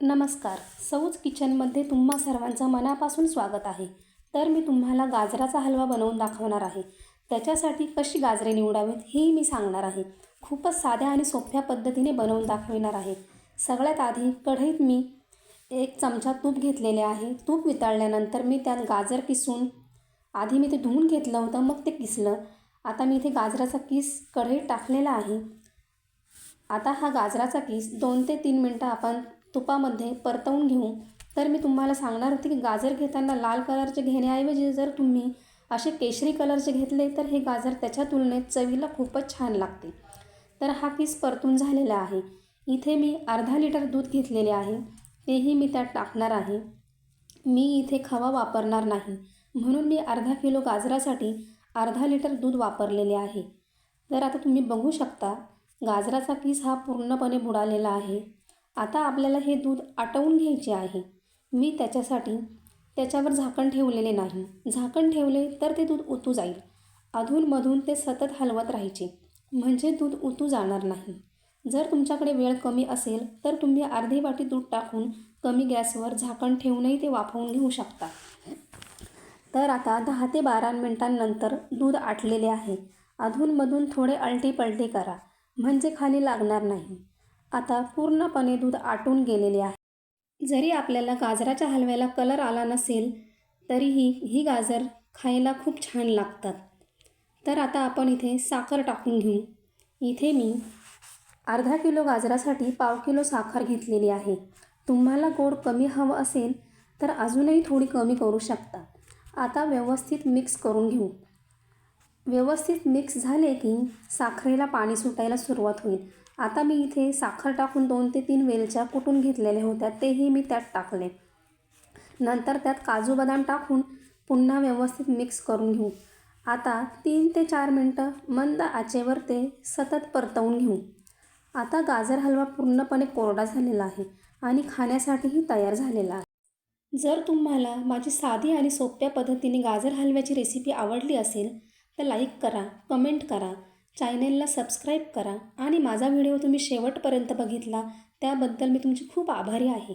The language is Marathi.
नमस्कार. सौज किचनमध्ये तुम्हा सर्वांचं मनापासून स्वागत आहे. तर मी तुम्हाला गाजराचा हलवा बनवून दाखवणार आहे. त्याच्यासाठी कशी गाजरे निवडावीत हेही मी सांगणार आहे. खूपच साध्या आणि सोप्या पद्धतीने बनवून दाखविणार आहे. सगळ्यात आधी कढईत मी एक चमचा तूप घेतलेले आहे. तूप वितळल्यानंतर मी त्यात गाजर किसून आधी मी ते धुवून घेतलं होतं मग ते किसलं. आता मी इथे गाजराचा किस कढईत टाकलेला आहे. आता हा गाजराचा किस दोन ते तीन मिनटं आपण तुपामध्ये परतवून घेऊ. तर मी तुम्हाला सांगणार होते की गाजर घेताना लाल कलरचे घेण्याऐवजी जर तुम्ही असे केशरी कलरचे घेतले तर हे गाजर त्याच्या तुलनेत चवीला खूपच छान लागते. तर हा पीस परतून झालेला आहे. इथे मी अर्धा लिटर दूध घेतलेले आहे. तेही मी त्यात टाकणार आहे. मी इथे खवा वापरणार नाही. म्हणून मी अर्धा किलो गाजरासाठी अर्धा लिटर दूध वापरलेले आहे. तर आता तुम्ही बघू शकता गाजराचा पीस हा पूर्णपणे बुडालेला आहे. आता आपल्याला हे दूध आटवून घ्यायचे आहे. मी त्याच्यासाठी त्याच्यावर झाकण ठेवलेले नाही. झाकण ठेवले तर ते दूध उतू जाईल. अधूनमधून ते सतत हलवत राहायचे. म्हणजे दूध उतू जाणार नाही. जर तुमच्याकडे वेळ कमी असेल तर तुम्ही अर्धी वाटी दूध टाकून कमी गॅसवर झाकण ठेवूनही ते वाफवून घेऊ शकता. तर आता दहा ते बारा मिनिटांनंतर दूध आटलेले आहे. अधूनमधून थोडे अलटी पलटी करा. म्हणजे खाली लागणार नाही. आता पूर्णपणे दूध आटून गेलेले आहे. जरी आपल्याला गाजराच्या हलव्याला कलर आला नसेल तरीही ही गाजर खायला खूप छान लागतात. तर आता आपण इथे साखर टाकून घेऊ. इथे मी अर्धा किलो गाजरासाठी पाव किलो साखर घेतलेली आहे. तुम्हाला गोड कमी हवं असेल तर अजूनही थोडी कमी करू शकता. आता व्यवस्थित मिक्स करून घेऊ. व्यवस्थित मिक्स झाले की साखरेला पाणी सुटायला सुरुवात होईल. आता मी इथे साखर टाकून दोन ते तीन वेलच्या कुटून घेतलेल्या होत्या तेही मी त्यात टाकले. नंतर त्यात काजू बदाम टाकून पुन्हा व्यवस्थित मिक्स करून घेऊ. आता तीन ते चार मिनटं मंद आचेवर ते सतत परतवून घेऊ. आता गाजर हलवा पूर्णपणे कोरडा झालेला आहे आणि खाण्यासाठीही तयार झालेला आहे. जर तुम्हाला माझी साधी आणि सोप्या पद्धतीने गाजर हलव्याची रेसिपी आवडली असेल तर लाईक करा कमेंट करा. चॅनेलला सबस्क्राईब करा आणि माझा व्हिडिओ तुम्ही शेवटपर्यंत बघितला त्याबद्दल मी तुमची खूप आभारी आहे.